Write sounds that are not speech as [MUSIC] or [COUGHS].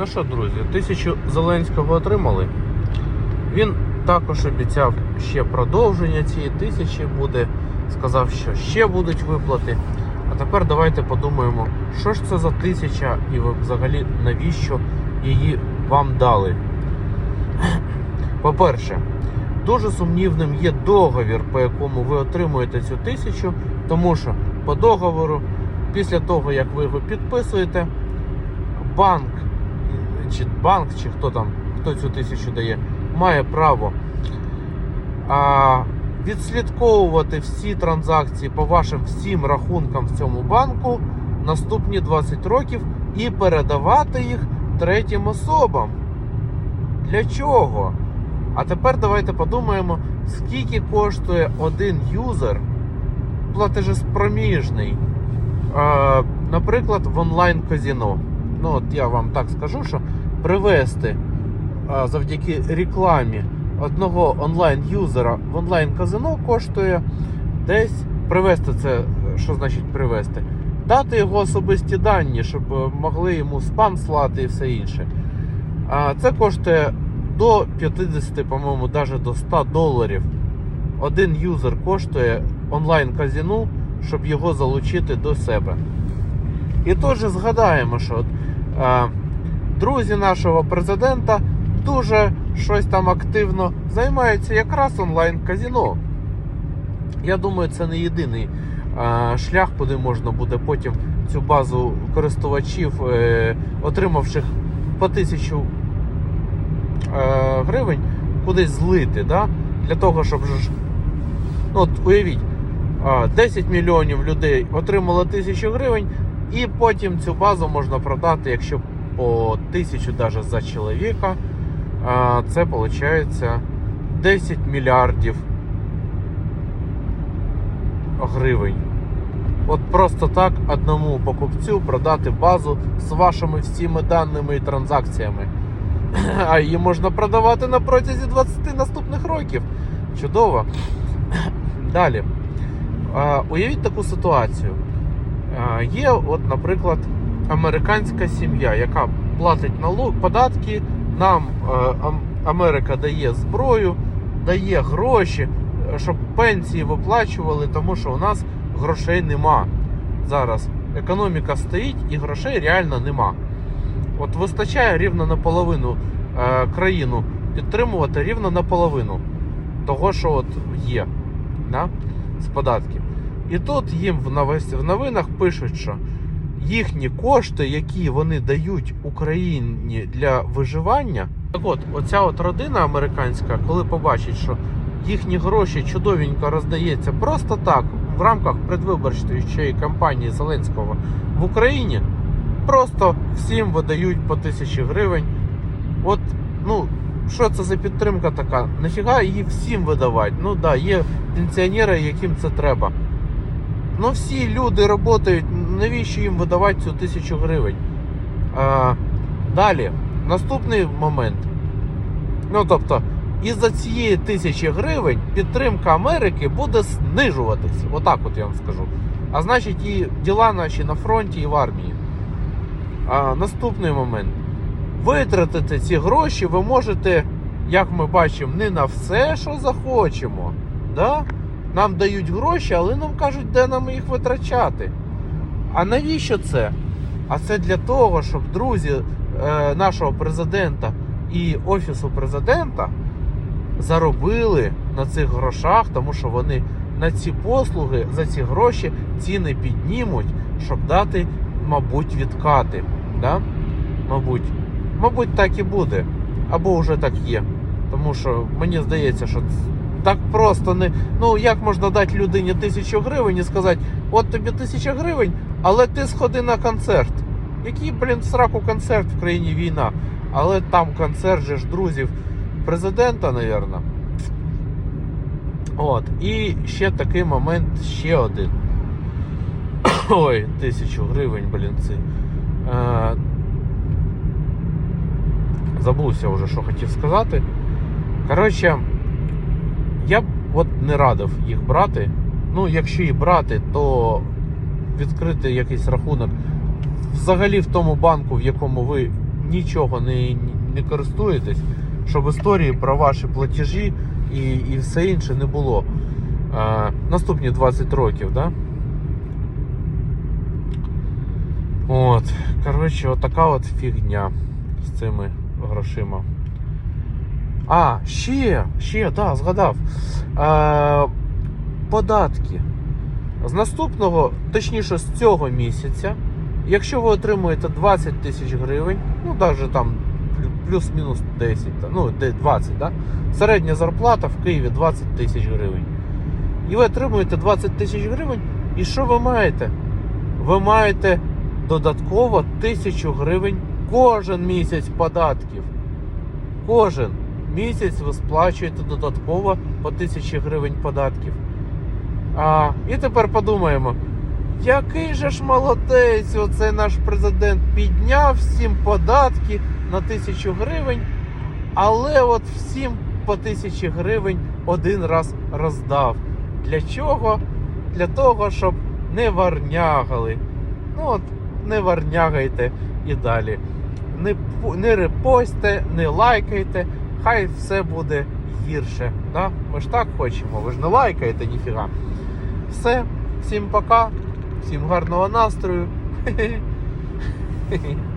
Ну що, друзі, тисячу Зеленського отримали. Він також обіцяв ще продовження цієї тисячі буде. Сказав, що ще будуть виплати. А тепер давайте подумаємо, що ж це за тисяча і взагалі навіщо її вам дали. По-перше, дуже сумнівним є договір, по якому ви отримуєте цю тисячу, тому що по договору, після того як ви його підписуєте, банк чи банк, чи хто там, хто цю тисячу дає, має право а, відслідковувати всі транзакції по вашим всім рахункам в цьому банку наступні 20 років і передавати їх третім особам. Для чого? А тепер давайте подумаємо, скільки коштує один юзер платежеспроміжний, наприклад, в онлайн-казіно. Ну, от я вам так скажу, що привести е, завдяки рекламі одного онлайн-юзера в онлайн-казино коштує десь привести це, що значить привести? Дати його особисті дані, щоб е, могли йому спам слати і все інше. А це коштує до 50, по-моєму, навіть до 100 доларів. Один юзер коштує онлайн-казіну, щоб його залучити до себе. І теж згадаємо, що е, друзі нашого президента дуже щось там активно займаються якраз онлайн-казіно. Я думаю, це не єдиний е, шлях, куди можна буде потім цю базу користувачів, е, отримавших по тисячу е, гривень, кудись злити. Да? Для того, щоб ж. Ну, от уявіть, е, 10 мільйонів людей отримало тисячу гривень, і потім цю базу можна продати, якщо по тисячу даже за чоловіка. Це виходить 10 мільярдів гривень. От просто так одному покупцю продати базу з вашими всіми даними і транзакціями. А її можна продавати на протязі 20 наступних років. Чудово. Далі. Уявіть таку ситуацію. Є, от, наприклад, американська сім'я, яка платить налог, податки, нам е, Америка дає зброю, дає гроші, е, щоб пенсії виплачували, тому що у нас грошей нема. Зараз економіка стоїть і грошей реально нема. От вистачає рівно наполовину е, країну підтримувати рівно наполовину того, що от є да, з податків. І тут їм в новинах пишуть, що їхні кошти, які вони дають Україні для виживання. Так от, оця от родина американська, коли побачить, що їхні гроші чудовенько роздається просто так в рамках предвиборчої кампанії Зеленського в Україні, просто всім видають по тисячі гривень. От, ну, що це за підтримка така? Нафіга її всім видавати? Ну да, є пенсіонери, яким це треба. Ну всі люди працюють, навіщо їм видавати цю тисячу гривень? Далі, наступний момент. Ну тобто, із-за цієї тисячі гривень підтримка Америки буде знижуватися. Отак от я вам скажу. А значить, і діла наші на фронті і в армії. А, наступний момент. Витратити ці гроші ви можете, як ми бачимо, не на все, що захочемо. Да? Нам дають гроші, але нам кажуть, де нам їх витрачати. А навіщо це? А це для того, щоб друзі е, нашого президента і офісу президента заробили на цих грошах, тому що вони на ці послуги за ці гроші ціни піднімуть, щоб дати, мабуть, відкати. Да? Мабуть, мабуть, так і буде. Або вже так є. Тому що мені здається, що так просто не. Ну як можна дати людині тисячу гривень і сказати, от тобі тисяча гривень, але ти сходи на концерт. Який, блін, сраку концерт в країні війна. Але там концерт же ж друзів президента, напевно. От. І ще такий момент, ще один. [COUGHS] Ой, тисячу гривень, блін, ці. Е, забувся вже, що хотів сказати. Коротше, я б от не радив їх брати. Ну, якщо і брати, то відкрити якийсь рахунок взагалі в тому банку, в якому ви нічого не, не користуєтесь, щоб історії про ваші платежі і, і все інше не було. Е, наступні 20 років, да? От, коротше, отака от фігня з цими грошима. А, ще, ще, да, згадав. Е, податки. З наступного, точніше, з цього місяця, якщо ви отримуєте 20 тисяч гривень, ну навіть там плюс-мінус 10, ну 20, да? середня зарплата в Києві 20 тисяч гривень. І ви отримуєте 20 тисяч гривень, і що ви маєте? Ви маєте додатково тисячу гривень кожен місяць податків. Кожен місяць ви сплачуєте додатково по тисячі гривень податків. А, і тепер подумаємо, який же ж молодець, оцей наш президент підняв всім податки на тисячу гривень, але от всім по тисячі гривень один раз роздав. Для чого? Для того, щоб не варнягали. Ну от, не варнягайте і далі. Не, не репостьте, не лайкайте, хай все буде гірше. Да? Ми ж так хочемо, ви ж не лайкаєте ніфіга. Все, всім пока, всім гарного настрою. [LAUGHS]